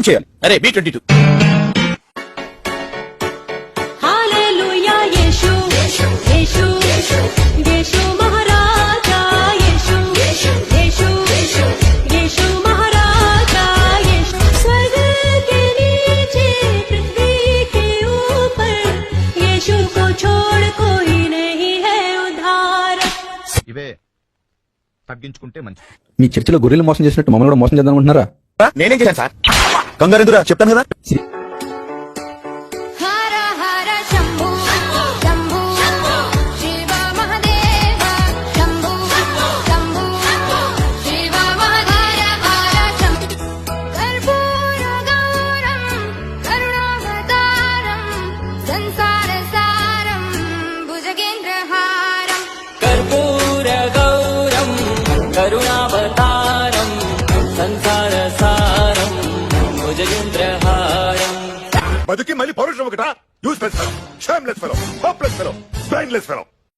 Prove చేయాలి. అరే B twenty two. తగ్గించుకుంటే మంచిది. మీ చర్చలో గొర్రెలు మోసం చేసినట్టు మమ్మల్ని కూడా మోసం చేద్దాం అనుకుంటున్నారా? నేనేం చేశాను సార్? కంగారెందురా చెప్తాను కదా? సహాయం బతికి మళ్ళీ పౌరుషం ఒకట? Useless fellow hopeless fellow brainless fellow